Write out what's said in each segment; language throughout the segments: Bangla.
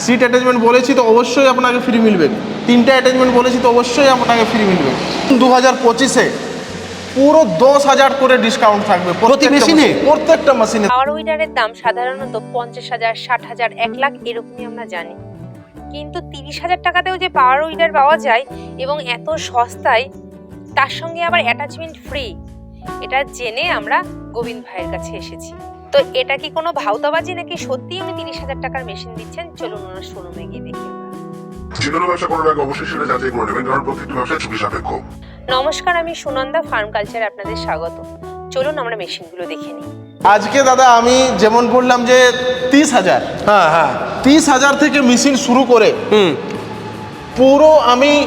সিট অ্যাটাচমেন্ট বলেছি তো অবশ্যই আপনাকে ফ্রি মিলবে। তিনটা অ্যাটাচমেন্ট বলেছি তো অবশ্যই আপনাকে ফ্রি মিলবে। দু হাজার পঁচিশে পুরো দশ হাজার করে ডিসকাউন্ট থাকবে প্রতি মেশিনে? মেশিন- প্রত্যেকটা মেশিনে পাওয়ার উইডারের দাম সাধারণত পঞ্চাশ হাজার ষাট হাজার এক লাখ এরকমই আমরা জানি। কিন্তু তিরিশ হাজার টাকাতেও যে পাওয়ার উইডার পাওয়া যায় এবং এত সস্তায় তার সঙ্গে আবার অ্যাটাচমেন্ট ফ্রি এটা জেনে আমরা গোবিন্দ ভাইয়ের কাছে এসেছি। তো এটা কি কোনো ভাউতাবাজি নাকি সত্যি উনি তিরিশ হাজার টাকার মেশিন দিচ্ছেন? চলুন ওনার শোরুমে গিয়ে দেখি। আমরা। যে কোনো ব্যবসা করার আগে অবশ্যই সেটা যাচাই করে নেবেন কারণ প্রত্যেকটি ব্যবসায় ঝুঁকি সাপেক্ষ। নমস্কার আমি সুনন্দা ফার্ম কালচার আপনাদের স্বাগত। চলুন আমরা মেশিনগুলো দেখে নিই। আজকে দাদা আমি যেমন বললাম যে তিরিশ হাজার। হ্যাঁ হ্যাঁ। তিরিশ হাজার থেকে মেশিন শুরু করে হুম। পুরো আমি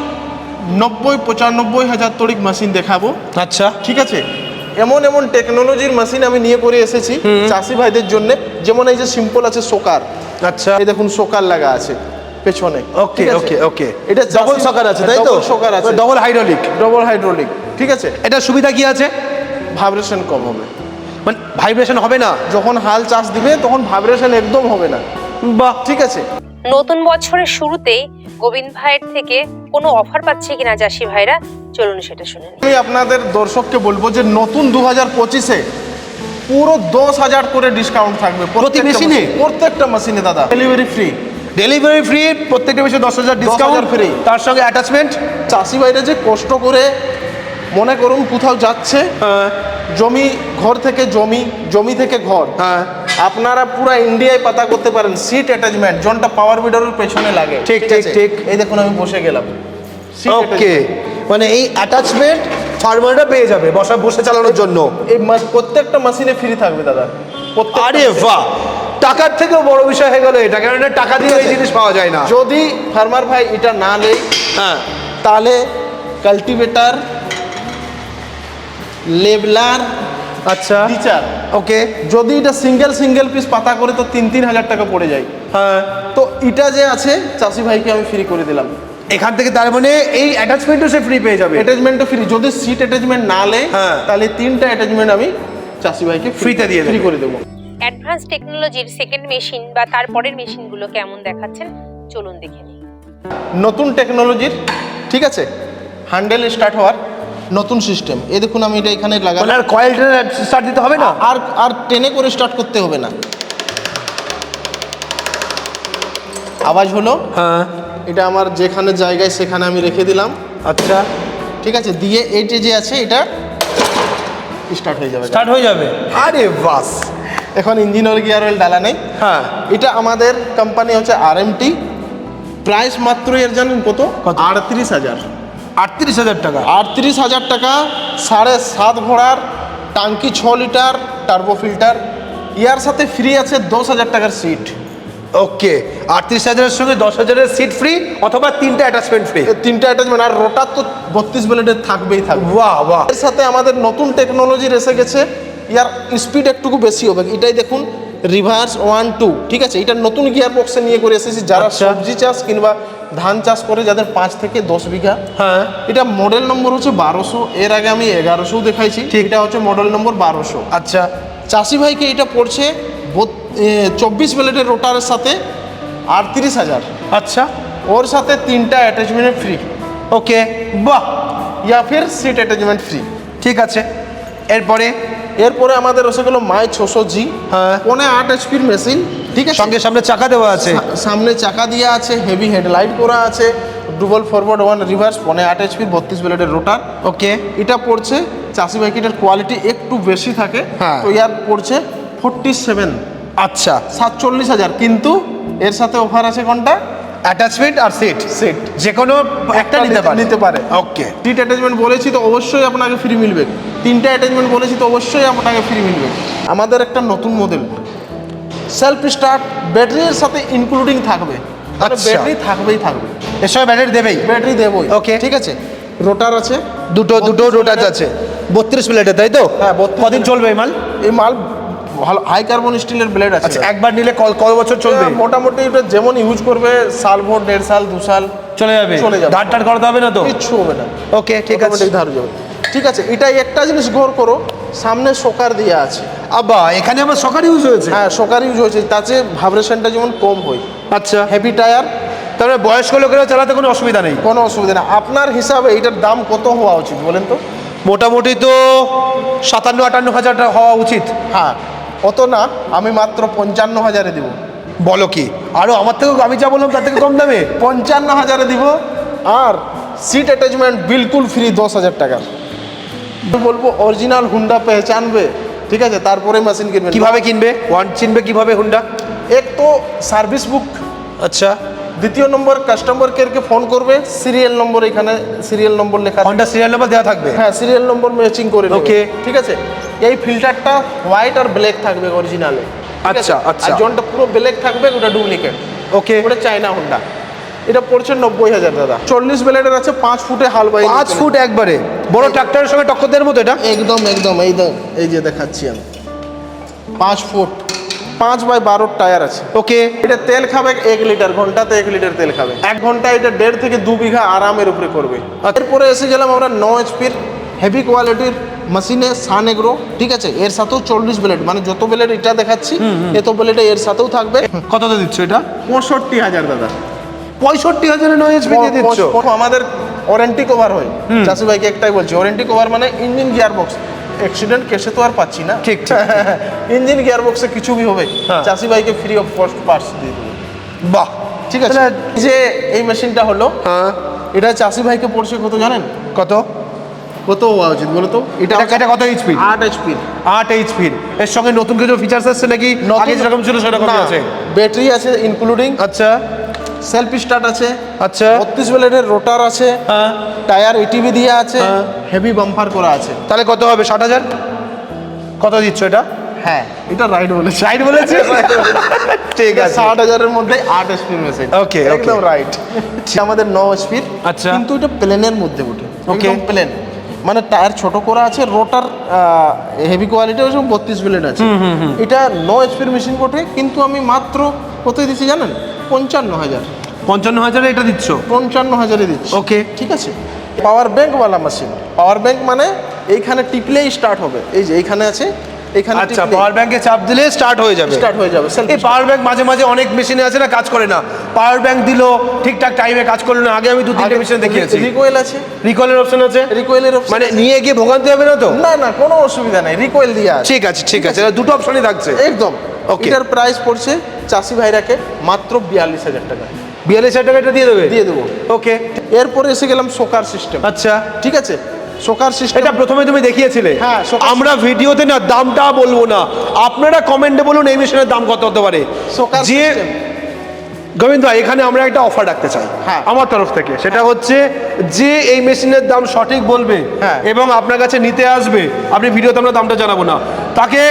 নব্বই পঁচানব্বই হাজার তড়িক মেশিন দেখাবো। আচ্ছা। ঠিক আছে? এমন এমন টেকনোলজির মেশিন আমি নিয়ে করে এসেছি চাষি ভাইদের জন্য। যেমন এই যে সিম্পল আছে সোকার আচ্ছা। এই দেখুন সোকার লাগা আছে পেছনে। ওকে ওকে ওকে এটা ডবল সকার আছে তাই তো? ডবল সকার আছে। ডবল হাইড্রোলিক ডবল হাইড্রোলিক ঠিক আছে? এটা সুবিধা কি আছে? ভাইব্রেশন কম হবে। মানে ভাইব্রেশন হবে না? যখন হাল চাষ দিবে তখন ভাইব্রেশন একদম হবে না। বাহ। ঠিক আছে? নতুন বছরের শুরুতেই গোবিন্দ ভাইয়ের থেকে কোনো অফার পাচ্ছে কিনা চাষি ভাইরা চলুন সেটা শুনে আমি আপনাদের দর্শককে বলব যে নতুন দু হাজার পঁচিশে পুরো দশ হাজার করে ডিসকাউন্ট থাকবে প্রতি মেশিনে? প্রত্যেকটা মেশিনে দাদা। ডেলিভারি ফ্রি ডেলিভারি ফ্রি প্রত্যেকটা বিষয়ে দশ হাজার ডিসকাউন্ট ফ্রি তার সঙ্গে অ্যাটাচমেন্ট চাষি ভাইরা যে কষ্ট করে মনে করুন কোথাও যাচ্ছে হ্যাঁ। জমি ঘর থেকে জমি জমি থেকে ঘর। হ্যাঁ। আপনারা পুরো ইন্ডিয়ায় পাতা করতে পারেন সিট অ্যাটাচমেন্ট যোনটা পাওয়ার উইডারের পেছনে লাগে। ঠিক, ঠিক, ঠিক। এই দেখুন আমি বসে গেলাম। ওকে মানে এই অ্যাটাচমেন্ট ফার্মাররা পেয়ে যাবে বসা বসে চালানোর জন্য। এই প্রত্যেকটা মেশিনে ফ্রি থাকবে দাদা। আরে বাহ! টাকার থেকেও বড় বিষয় হয়ে গেল এটা কারণ টাকা দিয়ে এই জিনিস পাওয়া যায় না। যদি ফার্মার ভাই এটা না নেই হ্যাঁ। তাহলে কাল্টিভেটার লেবলার আচ্ছা। টিচার ওকে যদি এটা সিঙ্গেল সিঙ্গেল পিস পাতা করে তো তিন তিন হাজার টাকা পড়ে যায়। হ্যাঁ। তো এটা যে আছে চাষি ভাইকে আমি ফ্রি করে দিলাম। এখান থেকে তার মানে এই অ্যাটাচমেন্টও সে ফ্রি পেয়ে যাবে। অ্যাটাচমেন্টও ফ্রি যদি সিট অ্যাটাচমেন্ট না লে হ্যাঁ। তাহলে তিনটা অ্যাটাচমেন্ট আমি চাষি ভাইকে ফ্রিতে দিয়ে ফ্রি করে দেবো। অ্যাডভান্স টেকনোলজির সেকেন্ড মেশিন বা তারপরের মেশিনগুলো কেমন দেখাচ্ছেন চলুন দেখে নিই। নতুন টেকনোলজির ঠিক আছে? হ্যান্ডেল স্টার্ট হওয়ার নতুন সিস্টেম। এই দেখুন আমি এটা এখানে মানে লাগালাম আর কয়েল স্টার্ট দিতে হবে না? আর আর টেনে করে স্টার্ট করতে হবে না। আওয়াজ হলো? হ্যাঁ। এটা আমার যেখানে জায়গায় সেখানে আমি রেখে দিলাম। আচ্ছা। ঠিক আছে দিয়ে এইটা যে আছে এটা স্টার্ট হয়ে যাবে। স্টার্ট হয়ে যাবে? আরে বাস! এখন ইঞ্জিন অয়েল গিয়ার অয়েল ডালা নেই। হ্যাঁ। এটা আমাদের কোম্পানি হচ্ছে আর প্রাইস মাত্র এর জানেন কত? আটত্রিশ হাজার। আটত্রিশ হাজার টাকা। আটত্রিশ হাজার টাকা সাড়ে সাত ভরার টাঙ্কি ছ লিটার টার্বো ফিল্টার ইয়ার সাথে ফ্রি আছে দশ হাজার টাকার সিট ওকে আটত্রিশ হাজারের সঙ্গে দশ হাজারের সিট ফ্রি অথবা তিনটা অ্যাটাচমেন্ট ফ্রি তিনটা অ্যাটাচমেন্ট আর রোটার তো বত্রিশ ব্লেডের থাকবেই থাকবে। বাহ বাহ। এর সাথে আমাদের নতুন টেকনোলজির এসে গেছে ইয়ার স্পিড একটুকু বেশি হবে। এটাই দেখুন রিভার্স ওয়ান টু ঠিক আছে? এটা নতুন গিয়ার বক্সে নিয়ে করে এসেছি যারা আচ্ছা। সবজি চাষ কিংবা ধান চাষ করে যাদের পাঁচ থেকে দশ বিঘা। হ্যাঁ। এটা মডেল নম্বর হচ্ছে বারোশো। এর আগে আমি এগারোশো দেখাইছি। এটা হচ্ছে মডেল নম্বর বারোশো। আচ্ছা। চাষি ভাইকে এটা পড়ছে চব্বিশ ব্লেডের রোটারের সাথে আটত্রিশ হাজার। আচ্ছা। ওর সাথে তিনটা অ্যাটাচমেন্ট ফ্রি ওকে। বাহ! ইয়া ফির সিট অ্যাটাচমেন্ট ফ্রি ঠিক আছে। এরপরে এরপরে আমাদের এসে গেলো মাই ছশো জি। হ্যাঁ। পনে আট এইচপির মেশিন ঠিক আছে? সঙ্গে সামনে চাকা দেওয়া আছে। সামনে চাকা দিয়ে আছে হেভি হেডলাইট করা আছে ডুবল ফরওয়ার্ড ওয়ান রিভার্স পনে আট এইচপির বত্রিশ ব্লেডের রোটার ওকে। এটা পড়ছে চাষি বাইকেটার কোয়ালিটি একটু বেশি থাকে হ্যাঁ। তো ইয়ার পড়ছে ফোরটি সেভেন আচ্ছা। সাতচল্লিশ হাজার কিন্তু এর সাথে অফার আছে কোনটা? অ্যাটাচমেন্ট আর সিট সেট যে কোনো একটা নিতে পারে। নিতে পারে। ওকে সিট অ্যাটাচমেন্ট বলেছি তো অবশ্যই আপনাকে ফ্রি মিলবে। তিনটা অ্যাটাচমেন্ট বলেছি তো অবশ্যই আপনাকে ফ্রি মিলবে। আমাদের একটা নতুন মডেল সেলফ স্টার্ট ব্যাটারির সাথে ইনক্লুডিং থাকবে। আচ্ছা। ব্যাটারি থাকবেই থাকবে। এর সঙ্গে ব্যাটারি দেবেই। ব্যাটারি দেবই। ওকে ঠিক আছে? রোটার আছে। দুটো দুটো রোটার আছে। বত্রিশ প্লেটে তাই তো? হ্যাঁ, 32 কদিন চলবে এই মাল? এই মাল ভালো হাই কার্বন স্টিলের ব্লেড আছে। আচ্ছা একবার নিলে ক- কত বছর চলবে? মোটামুটি এটা যেমন ইউজ করবে সাল ভোর দেড় সাল দু সাল চলে যাবে। চলে যাবে। ধার টার করাতে হবে না তো? কিচ্ছু হবে না। ওকে ঠিক আছে। ধার যাবে। ঠিক আছে এটাই একটা জিনিস গৌর করো সামনে শোকার দিয়ে আছে। আব্বা এখানে আমার সকার ইউজ হয়েছে? হ্যাঁ শোকার ইউজ হয়েছে তাতে ভাইব্রেশনটা যেমন কম হয়। আচ্ছা। হেভি টায়ার তারপরে বয়স্ক লোকেরা চালাতে কোনো অসুবিধা নেই? কোনো অসুবিধা না আপনার হিসাবে এটার দাম কত হওয়া উচিত বলেন তো? মোটামুটি তো সাতান্ন আটান্ন হাজার টাকা হওয়া উচিত। হ্যাঁ। অত না আমি মাত্র পঞ্চান্ন হাজারে দিব। বলো কি? আরও আমার থেকেও আমি যা বললাম তার থেকে কম দামে? পঞ্চান্ন হাজারে দিব আর সিট অ্যাটাচমেন্ট বিলকুল ফ্রি দশ হাজার টাকা। আমি বলব অরিজিনাল হুন্ডা পেহচানবে ঠিক আছে তারপরে মেশিন কিনবে। কীভাবে কিনবে? ওয়ান চিনবে কীভাবে হুন্ডা এক তো সার্ভিস বুক আচ্ছা। দ্বিতীয় নম্বর কাস্টমার কেয়ারকে ফোন করবে সিরিয়াল নম্বর এখানে সিরিয়াল নম্বর লেখা। হন্ডা সিরিয়াল নম্বর দেওয়া থাকবে? হ্যাঁ সিরিয়াল নম্বর ম্যাচিং করে। Okay. ঠিক আছে? এই ফিল্টারটা হোয়াইট আর ব্ল্যাক থাকবে অরিজিনালে আচ্ছা, আচ্ছা। আর জনটা পুরো ব্ল্যাক থাকবে ওটা ডুপ্লিকেট ওকে ওটা চায়না হোন্ডা এটা পড়ছে নব্বই হাজার দাদা। চল্লিশ ব্লেডের আছে পাঁচ ফুটে হাল বাইক পাঁচ ফুট একবারে। বড় ট্রাক্টরের সঙ্গে টক্কর দেওয়ার মতো এটা? একদম একদম। এই এই যে দেখাচ্ছি আমি। পাঁচ ফুট। পাঁচ বাই বারোর টায়ার আছে। ওকে। এটা তেল খাবে এক লিটার ঘন্টাতে এক লিটার তেল খাবে। এক ঘণ্টা এটা দেড় থেকে দু বিঘা আরামের উপরে করবে। এরপরে এসে গেলাম আমরা ন এইচপির হেভি কোয়ালিটির মেশিনে সান এগ্রো ঠিক আছে? এর সাথেও চল্লিশ ব্লেড মানে যত ব্লেড এটা দেখাচ্ছি এত ব্লেড এর সাথেও থাকবে। কততে দিচ্ছ এটা? পঁয়ষট্টি হাজার দাদা। পঁয়ষট্টি হাজারে নয় এইচপি দিয়ে দিচ্ছ? আমাদের ওয়ারেন্টি কভার হয়। চাষি ভাইকে একটাই বলছি ওয়ারেন্টি কভার মানে ইঞ্জিন গিয়ার বক্স অ্যাক্সিডেন্ট কেসে তো আর পাচ্ছি না। ঠিক, ইঞ্জিন গিয়ার বক্সে কিছু বি হবে? হ্যাঁ। চাষি ভাইকে ফ্রি অফ কস্ট পার্টস দিয়ে দেবো। বাহ ঠিক আছে। যে এই মেশিনটা হলো হ্যাঁ। এটা চাষি ভাইকে পড়ছে কত জানেন? কত? কত হওয়া উচিত বলো তো? এটা এটা কত এইচপি আট এইচপির আট এইচপির এর সঙ্গে নতুন কিছু ফিচার্স আসছে নাকি? আগে যেরকম ছিল সেরকমই আছে। ব্যাটারি আছে ইনক্লুডিং আচ্ছা। সেলফ স্টার্ট আছে আচ্ছা। বত্রিশ ব্লেডের রোটার আছে হ্যাঁ। টায়ার এটিভি দিয়ে আছে হ্যাঁ। হেভি বাম্পার করা আছে। তাহলে কত হবে? ষাট হাজার? কত দিচ্ছ এটা? হ্যাঁ এটা রাইট বলেছে। রাইট বলেছে? ঠিক আছে। ষাট হাজারের মধ্যে আট এসপির মেশিন ওকে. একদম রাইট। আমাদের ন এসপির আচ্ছা। কিন্তু এটা প্লেনের মধ্যে উঠে Okay. একদম প্লেন মানে টায়ার ছোট করা আছে রোটার হেভি কোয়ালিটি হচ্ছে বত্রিশ ব্লেড আছে। এটা নো এসপির মেশিন বটে কিন্তু আমি মাত্র কত দিচ্ছি জানেন? পঞ্চান্ন হাজার। পঞ্চান্ন হাজারে এটা দিচ্ছ? পঞ্চান্ন হাজারে দিচ্ছ। ওকে ঠিক আছে? পাওয়ার ব্যাংকওয়ালা মেশিন পাওয়ার ব্যাংক মানে এইখানে টিপলেই স্টার্ট হবে। এই যে এইখানে আছে এইখানে আচ্ছা পাওয়ার ব্যাংকে চাপ দিলে স্টার্ট হয়ে যাবে। স্টার্ট হয়ে যাবে এই পাওয়ার ব্যাংক মাঝে মাঝে অনেক মেশিনে আছে না কাজ করে না। পাওয়ার ব্যাংক দিল ঠিকঠাক টাইমে কাজ করল না আগে আমি দু তিনটে মেশিনে দেখিয়েছি। রিকোয়েল আছে। রিকলের অপশন আছে? রিকোয়েলের অপশন মানে নিয়ে গিয়ে ভোগান্তি হবে না তো? না না কোনো অসুবিধা নাই রিকোয়েল দিয়ে ঠিক আছে ঠিক আছে দুটো অপশনই থাকছে। একদম। Okay. এটার প্রাইস পড়ছে চাষি ভাইরাকে মাত্র বিয়াল্লিশ হাজার টাকা। বিয়াল্লিশ হাজার টাকা এটা দিয়ে দেবে? দিয়ে দেবো। ওকে এরপরে এসে গেলাম সোকার সিস্টেম আচ্ছা। ঠিক আছে? সোকার সিস্টেম এটা প্রথমে তুমি দেখিয়েছিলে। হ্যাঁ, আমরা ভিডিওতে না দামটা বলব না। আপনারা কমেন্টে বলুন এই মেশিনের দাম কত হতে পারে। সোকার যে গোবিন্দ ভাই, এখানে আমরা একটা অফার রাখতে চাই। হ্যাঁ। আমার তরফ থেকে। সেটা হচ্ছে যে এই মেশিনের দাম সঠিক বলবে হ্যাঁ। এবং আপনার কাছে নিতে আসবে আপনি ভিডিওতে আমরা দামটা জানাব না। তাকে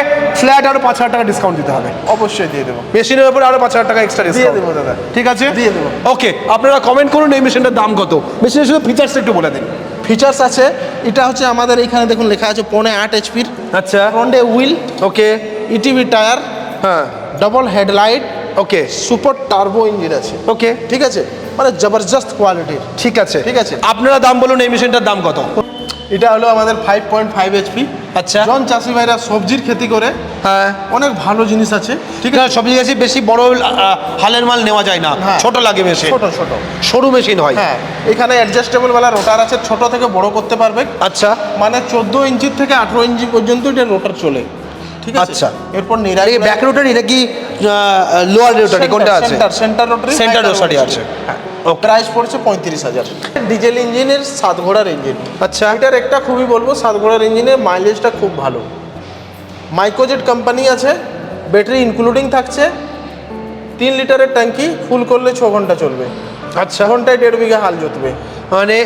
ফ্ল্যাট আরও পাঁচ হাজার টাকা ডিসকাউন্ট দিতে হবে। অবশ্যই দিয়ে দেবো। মেশিনের উপর আরও পাঁচ হাজার টাকা এক্সট্রা দিয়ে ডিসকাউন্ট দেবো দাদা। ঠিক আছে? দিয়ে দেবো। ওকে আপনারা কমেন্ট করুন এই মেশিনটার দাম কত। মেশিনের শুধু ফিচার্স একটু বলে দিন। ফিচার্স আছে। এটা হচ্ছে আমাদের এখানে দেখুন লেখা আছে পৌনে আট এইচপির আচ্ছা। ফ্রন্টে হুইল ওকে। ইটিভি টায়ার হ্যাঁ। Double headlight okay. Super turbo engine আছে। ওকে। ঠিক আছে? মানে জবরদস্ত কোয়ালিটির ঠিক আছে। ঠিক আছে। আপনারা দাম বলুন এই মেশিনটার দাম কত? এটা হলো আমাদের ফাইভ পয়েন্ট ফাইভ এইচপি আচ্ছা। জন চাষি ভাইরা সবজির খেতি করে হ্যাঁ। অনেক ভালো জিনিস আছে ঠিক আছে? সবজি গাছে বেশি বড় হালের মাল নেওয়া যায় না। হ্যাঁ। ছোট লাগে বেশি। ছোট ছোট। সরু মেশিন হয়। হ্যাঁ। এখানে অ্যাডজাস্টেবল বেলা রোটার আছে ছোট থেকে বড় করতে পারবে। আচ্ছা। মানে চোদ্দ ইঞ্চি থেকে আঠেরো ইঞ্চি পর্যন্ত এটা রোটার চলে। ঠিক আছে? আচ্ছা। এরপর নিরাই ব্যাক রোটার এটা নাকি লোয়ার রোটারি কোনটা আছে? Centre centre rotary Center rotary আছে। প্রাইস পড়ছে পঁয়ত্রিশ হাজার। ডিজেল ইঞ্জিনের সাত ঘোড়ার ইঞ্জিন আচ্ছা। এটার একটা খুবই বলব সাত ঘোড়ার ইঞ্জিনের মাইলেজটা খুব ভালো। মাইক্রোজেট কোম্পানি আছে ব্যাটারি ইনক্লুডিং থাকছে। তিন লিটারের ট্যাঙ্কি ফুল করলে ছ ঘণ্টা চলবে। আচ্ছা। ঘন্টায় দেড় বিঘা হাল জুতবে মানে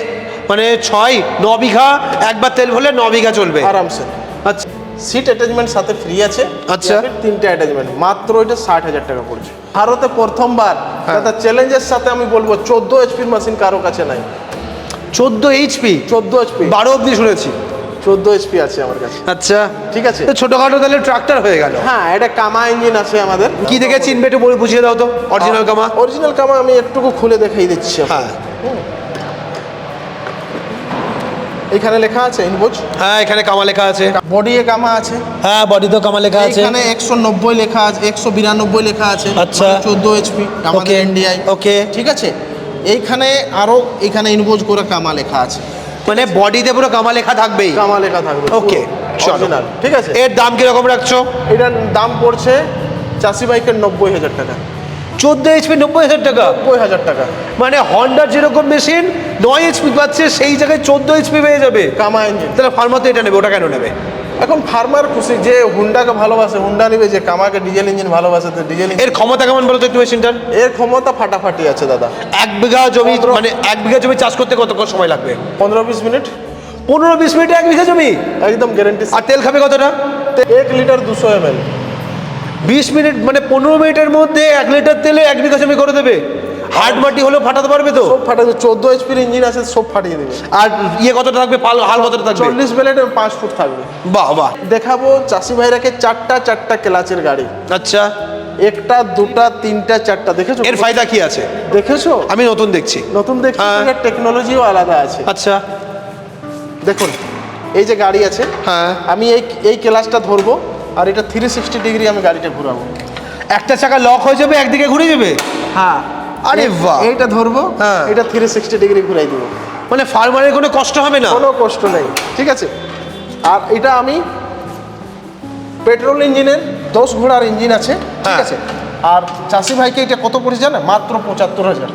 মানে ছয় ন বিঘা একবার তেল ভরলে ন বিঘা চলবে। আরামসে। আচ্ছা। সিট অ্যাটাচমেন্ট সাথে ফ্রি আছে। আচ্ছা। তিনটে অ্যাটাচমেন্ট মাত্র এটা ষাট হাজার টাকা পড়ছে। ভারতে প্রথমবার। হ্যাঁ। দাদা চ্যালেঞ্জের সাথে আমি বলব চোদ্দ এইচপির মেশিন কারও কাছে নাই। চোদ্দ এইচপি চোদ্দ এইচপি বারো অব্দি শুনেছি। চোদ্দ এইচপি আছে আমার কাছে। আচ্ছা। ঠিক আছে? ছোটখাটো তাহলে ট্রাক্টর হয়ে গেল। হ্যাঁ এটা কামা ইঞ্জিন আছে আমাদের। কি দেখে চিনবে একটু বলে বুঝিয়ে দাও তো। অরিজিনাল কামা অরিজিনাল কামা আমি একটুকু খুলে দেখাই দিচ্ছি। হ্যাঁ। এখানে লেখা আছে ইনবোজ হ্যাঁ এখানে কামা লেখা আছে। বডি এ কামা আছে? হ্যাঁ বডিতেও কামা লেখা আছে। এখানে একশো নব্বই লেখা আছে একশো বিরানব্বই লেখা আছে আচ্ছা। চোদ্দ এইচপি আমাদের এনডিআই okay. ঠিক আছে? এইখানে আরও এখানে ইনবোজ করে কামা লেখা আছে। মানে বডিতে পুরো কামা লেখা থাকবেই? কামা লেখা থাকবে ওকে চলো। ঠিক আছে? এর দাম কীরকম রাখছো? এটার দাম পড়ছে চাষি বাইকের নব্বই হাজার টাকা। চোদ্দ এইচপি নব্বই হাজার টাকা? নব্বই হাজার টাকা। মানে হন্ডার যেরকম মেশিন নয় এইচপি পাচ্ছে সেই জায়গায় চোদ্দ এইচপি পেয়ে যাবে। কামা ইঞ্জিন তাহলে ফার্মার তো এটা নেবে ওটা কেন নেবে? এখন ফার্মার খুশি যে হুন্ডাকে ভালোবাসে হুন্ডা নেবে যে কামাকে ডিজেল ইঞ্জিন ভালোবাসে তো ডিজেল এর ক্ষমতা কেমন বলো তো একটু মেশিনটার এর ক্ষমতা ফাটাফাটি আছে দাদা। এক বিঘা জমি মানে এক বিঘা জমি চাষ করতে কত সময় লাগবে? পনেরো বিশ মিনিট। পনেরো বিশ মিনিটে এক বিঘা জমি? একদম গ্যারেন্টি আর তেল খাবে কতটা? এক লিটার দুশো এম এল বিশ মিনিট মানে পনেরো মিনিটের মধ্যে এক লিটার তেলে এক বিঘা জমি করে দেবে। হার্ড মাটি হলেও ফাটাতে পারবে তো? সব ফাটা চোদ্দ এইচপির ইঞ্জিন আছে সব ফাটিয়ে দেবে। আর ইয়ে কতটা থাকবে? পাল হাল কতটা থাকবে? চল্লিশ বেলেট পাঁচ ফুট থাকবে। বাহ বাহ। দেখাবো চাষি ভাইরাকে চারটা চারটা ক্লাচের গাড়ি। আচ্ছা। একটা দুটা তিনটা চারটা। দেখেছ এর ফায়দা কি আছে? দেখেছ? আমি নতুন দেখছি। নতুন দেখছি হ্যাঁ। টেকনোলজিও আলাদা আছে। আচ্ছা। দেখুন এই যে গাড়ি আছে হ্যাঁ। আমি এই এই ক্লাসটা ধরবো আর এটা থ্রি সিক্সটি ডিগ্রি আমি গাড়িটা ঘুরাবো। একটা চাকা লক হয়ে যাবে একদিকে ঘুরে যাবে? হ্যাঁ। আরে বাহ। এইটা ধরবো হ্যাঁ। এটা থ্রি সিক্সটি ডিগ্রি ঘুরাই দেবো। মানে ফার্মারের কোনো কষ্ট হবে না? কোনো কষ্ট নেই ঠিক আছে? আর এটা আমি পেট্রোল ইঞ্জিনের দশ ঘোড়ার ইঞ্জিন আছে ঠিক হ্যাঁ। আছে? আর চাষি ভাইকে এটা কত পড়েছে জানে মাত্র পঁচাত্তর হাজার।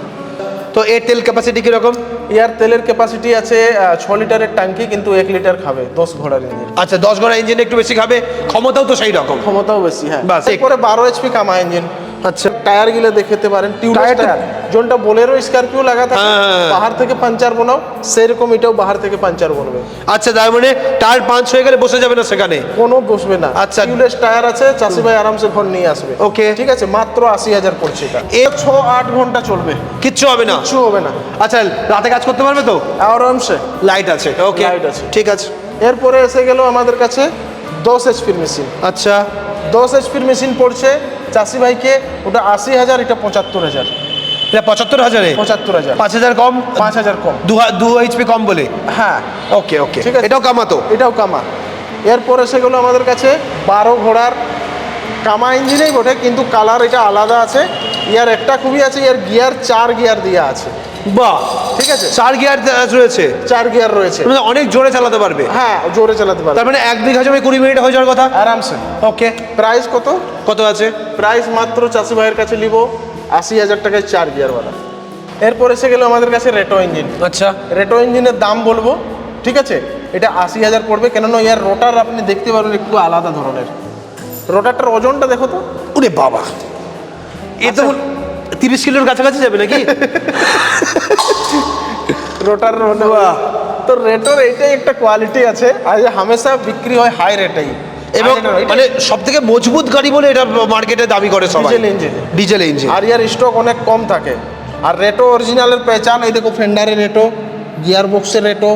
তো এর তেল ক্যাপাসিটি কীরকম? ইয়ার তেলের ক্যাপাসিটি আছে ছ লিটারের ট্যাঙ্কি কিন্তু এক লিটার খাবে দশ ঘোড়ার ইঞ্জিন আচ্ছা দশ ঘোড়া ইঞ্জিন একটু বেশি খাবে ক্ষমতাও তো সেই রকম। ক্ষমতাও বেশি হ্যাঁ। বাস, এরপরে বারো এইচপি কামা ইঞ্জিন আচ্ছা টায়ারগুলো দেখতে পারেন টিউবলেস টায়ার যোনটা বোলেরো স্করপিও লাগা থাকে হ্যাঁ। বাহার থেকে পাঞ্চার বানাও সেরকম এটাও বাহার থেকে পাঞ্চার বানবে। আচ্ছা তার মানে টায়ার পাঁচ হয়ে গেলে বসে যাবে না সেখানে? কোনো বসবে না। আচ্ছা। টিউবলেস টায়ার আছে চাষি ভাই আরামসে ঘর নিয়ে আসবে। Okay. ঠিক আছে মাত্র আশি হাজার পড়ছে এটা। এ- ছ আট ঘণ্টা চলবে। কিচ্ছু হবে না? কিছু হবে না। আচ্ছা রাতে কাজ করতে পারবে তো? আরামসে। লাইট আছে ওকে। Light আছে। ঠিক আছে। এরপরে এসে গেল আমাদের কাছে দশ এইচপির মেশিন আচ্ছা। দশ এইচপির মেশিন পড়ছে চাষি ভাইকে ওটা আশি হাজার এটা পঁচাত্তর হাজার। এটা পঁচাত্তর হাজারে? পঁচাত্তর হাজার। পাঁচ হাজার কম? পাঁচ হাজার কম। দু দু এইচপি কম বলে? হ্যাঁ। ওকে ওকে ঠিক আছে। এটাও কামাতো এটাও কামা। এরপর সেগুলো আমাদের কাছে বারো ঘোড়ার কামা ইঞ্জিনেই বটে কিন্তু কালার এটা আলাদা আছে। ইয়ার একটা খুবই আছে ইয়ার গিয়ার চার গিয়ার দেওয়া আছে। বাহ ঠিক আছে। চার গিয়ার রয়েছে। চার গিয়ার রয়েছে। মানে অনেক জোরে চালাতে পারবে। হ্যাঁ জোরে চালাতে পারবে। তার মানে এক বিঘা জমি কুড়ি মিনিট হয়ে যাওয়ার কথা? আরামসে। ওকে প্রাইস কত? কত আছে? প্রাইস মাত্র চাষি ভাইয়ের কাছে নিব। আশি হাজার টাকায় চার গিয়ারওয়ালা এরপর এসে গেলো আমাদের কাছে রেটো ইঞ্জিন আচ্ছা। রেটো ইঞ্জিনের দাম বলব ঠিক আছে? এটা আশি হাজার পড়বে কেননা ইয়ার রোটার আপনি দেখতে পারবেন একটু আলাদা ধরনের। রোটারটার ওজনটা দেখো তো। ওরে বাবা। এ তো তিরিশ কিলোর কাছাকাছি যাবে নাকি? রোটার তো রেটোর এইটাই একটা কোয়ালিটি আছে আর হামেশা বিক্রি হয় হাই রেটেই এবং মানে সব থেকে মজবুত গাড়ি বলে এটা মার্কেটে দাবি করে সবাই। ডিজেল ইঞ্জিন ডিজেল ইঞ্জিন আর ইয়ার স্টক অনেক কম থাকে। আর রেটো অরিজিনালের পেচান এই দেখো ফেন্ডারের রেটো গিয়ার বক্সের রেটো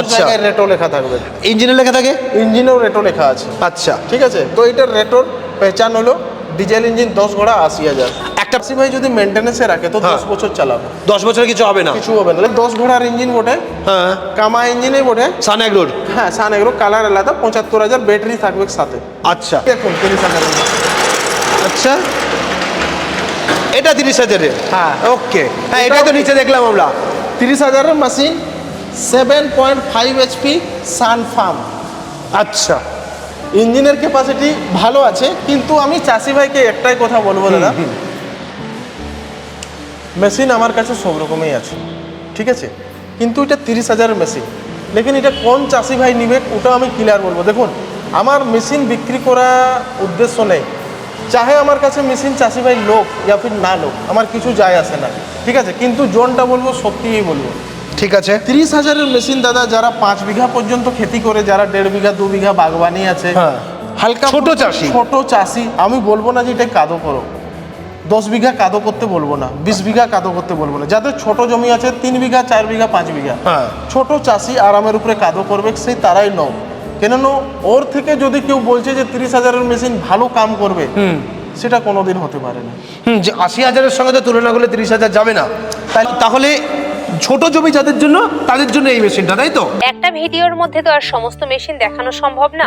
আচ্ছা। আচ্ছা রেটো লেখা থাকবে। ইঞ্জিনে লেখা থাকে? ইঞ্জিনেও রেটো লেখা আছে। আচ্ছা। ঠিক আছে? তো এটার রেটোর পেচান হলো ডিজেল ইঞ্জিন দশ ঘোড়া আশি হাজার। একটা ভাই যদি মেনটেন্যান্সে রাখে তো হ্যাঁ। দশ বছর চালাবে। দশ বছর কিছু হবে না। কিছু হবে না। দশ ঘোড়ার ইঞ্জিন বটে হ্যাঁ। কামা ইঞ্জিনেই বটে। সানাক রোড হ্যাঁ সান এগুলো কালার আলাদা পঁচাত্তর হাজার ব্যাটারি থাকবে সাথে। আচ্ছা। দেখুন তিরিশ হাজার আচ্ছা। এটা তিরিশ হাজারের। হ্যাঁ। ওকে হ্যাঁ এটা তো নিচে দেখলাম আমরা। তিরিশ হাজারের machine seven point five HP sun farm আচ্ছা। ইঞ্জিনের ক্যাপাসিটি ভালো আছে কিন্তু আমি চাষি ভাইকে একটাই কথা বলব দাদা। মেশিন আমার কাছে সব রকমই আছে। ঠিক আছে? কিন্তু এটা তিরিশ হাজারের মেশিন। লেকিন এটা কোন চাষি ভাই নিবে ওটা আমি ক্লিয়ার বলব। দেখুন আমার মেশিন বিক্রি করা উদ্দেশ্য নেই। চাহে আমার কাছে মেশিন চাষি ভাই লোক ইয়া ফির না লোক। আমার কিছু যায় আসে না। ঠিক আছে? কিন্তু জোনটা বলব সত্যিই বলব। ঠিক আছে। তিরিশ হাজারের মেশিন দাদা যারা পাঁচ বিঘা পর্যন্ত খেতি করে যারা দেড় বিঘা দু বিঘা বাগবানি আছে হ্যাঁ। হালকা ছোট চাষি। ছোট চাষি আমি বলব না যে এটা কাদো করো। দশ বিঘা কাদো করতে বলব না বিশ বিঘা কাদো করতে বলব না। যাদের ছোট জমি আছে তিন বিঘা চার বিঘা পাঁচ বিঘা। হ্যাঁ। ছোট চাষি আরামের উপরে কাদো করবে সেই তারাই নও। কেননা ওর থেকে যদি কেউ বলছে যে তিরিশ হাজারের মেশিন ভালো কাম করবে সেটা কোনোদিন হতে পারে না। হুম যে আশি হাজারের সঙ্গে তো তুলনা করলে তিরিশ হাজার যাবে না। তাহলে ছোট জমি যাদের জন্য তাদের জন্য এই মেশিনটা তাই তো? একটা ভিডিওর মধ্যে তো আর সমস্ত মেশিন দেখানো সম্ভব না।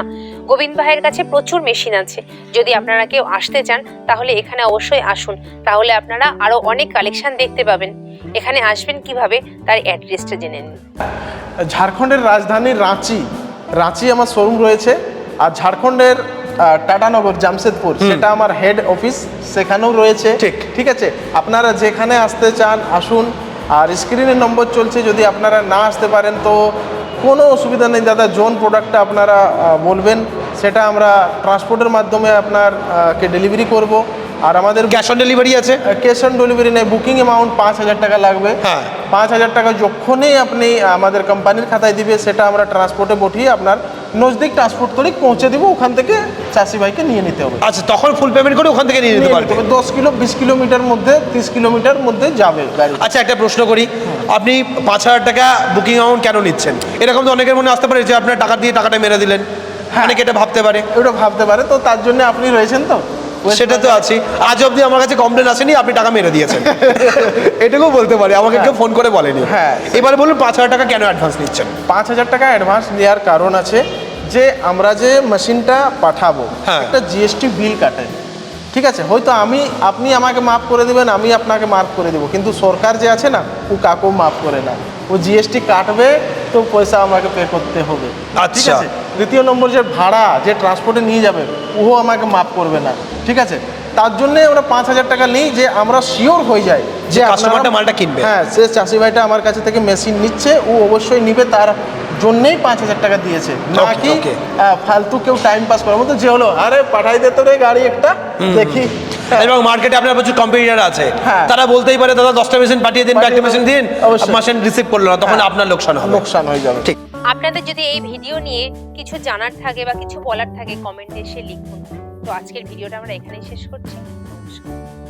গোবিন্দ ভাইয়ের কাছে প্রচুর মেশিন আছে। যদি আপনারা কেউ আসতে চান তাহলে এখানে অবশ্যই আসুন। তাহলে আপনারা আরও অনেক কালেকশন দেখতে পাবেন। এখানে আসবেন কীভাবে তার অ্যাড্রেসটা জেনে নিন। ঝাড়খণ্ডের রাজধানী রাঁচি। রাঁচি আমার শোরুম রয়েছে। আর ঝাড়খণ্ডের টাটানগর জামশেদপুর সেটা আমার হেড অফিস সেখানেও রয়েছে। ঠিক। ঠিক আছে? আপনারা যেখানে আসতে চান আসুন। আর স্ক্রিনের নম্বর চলছে, যদি আপনারা না আসতে পারেন, তো কোনো অসুবিধা নেই দাদা, জোন প্রোডাক্টটা আপনারা বলবেন, সেটা আমরা ট্রান্সপোর্টের মাধ্যমে আপনারকে ডেলিভারি করব। আর আমাদের ক্যাশ অন ডেলিভারি আছে? ক্যাশ অন ডেলিভারি নেই বুকিং অ্যামাউন্ট পাঁচ হাজার টাকা লাগবে। হ্যাঁ। পাঁচ হাজার টাকা যখনই আপনি আমাদের কোম্পানির খাতায় দিবে সেটা আমরা ট্রান্সপোর্টে বঠিয়ে আপনার নজদিক ট্রান্সপোর্ট করে পৌঁছে দিব ওখান থেকে চাষি ভাইকে নিয়ে নিতে হবে। আচ্ছা তখন ফুল পেমেন্ট করে ওখান থেকে নিয়ে নিতে পারবে। নিতে হবে। দশ কিলো বিশ কিলোমিটার মধ্যে তিরিশ কিলোমিটার মধ্যে যাবে গাড়ি। আচ্ছা একটা প্রশ্ন করি। আপনি পাঁচ হাজার টাকা বুকিং অ্যামাউন্ট কেন নিচ্ছেন? এরকম তো অনেকের মনে আসতে পারে যে আপনার টাকা দিয়ে টাকাটা মেরে দিলেন। হ্যাঁ। অনেকে এটা ভাবতে পারে। ওটা ভাবতে পারে তো তার জন্য আপনি রয়েছেন তো। সেটা তো আছি আজ অবধি আমার কাছে কমপ্লেন আসেনি আপনি টাকা মেরে দিয়েছেন। এটুকু বলতে পারি আমাকে কেউ ফোন করে বলেনি। হ্যাঁ। এবার বলুন পাঁচ হাজার টাকা কেন অ্যাডভান্স নিচ্ছেন? পাঁচ হাজার টাকা অ্যাডভান্স নেওয়ার কারণ আছে যে আমরা যে মেশিনটা পাঠাবো হ্যাঁ। একটা জিএসটি বিল কাটে। ঠিক আছে? হয়তো আমি আপনি আমাকে মাফ করে দেবেন আমি আপনাকে মাফ করে দেবো। কিন্তু সরকার যে আছে না ও কাকেও মাফ করে না। ও জিএসটি কাটবে তো পয়সা আমাকে পে করতে হবে। ঠিক আচ্ছা। আছে? দ্বিতীয় নম্বর যে ভাড়া যে ট্রান্সপোর্টে নিয়ে যাবে ও আমাকে মাফ করবে না ঠিক আছে তার জন্যে আমরা পাঁচ হাজার টাকা নিই যে আমরা শিওর হয়ে যাই যে কাস্টমারটা মালটা কিনবে। হ্যাঁ সে চাষি ভাইটা আমার কাছে থেকে মেশিন নিচ্ছে ও অবশ্যই নিবে তার জন্যই পাঁচ হাজার টাকা দিয়েছে না Okay, কি okay. আহ, ফালতু কেউ টাইম পাস করার মতো যে হলো আরে পাঠাই দে তো রে গাড়ি একটা দেখি এবং মার্কেটে আপনার প্রচুর কম্পিটিটার আছে হ্যাঁ। তারা বলতেই পারে দাদা দশটা মেশিন পাঠিয়ে দিন একটা মেশিন দিন। দিন মেশিন রিসিভ করল না তখন হ্যাঁ। আপনার লোকসান হবে লোকসান হয়ে যাবে ঠিক আপনাদের যদি এই ভিডিও নিয়ে কিছু জানার থাকে বা কিছু বলার থাকে কমেন্টে এসে লিখুন। তো আজকের ভিডিওটা আমরা এখানেই শেষ করছি। নমস্কার।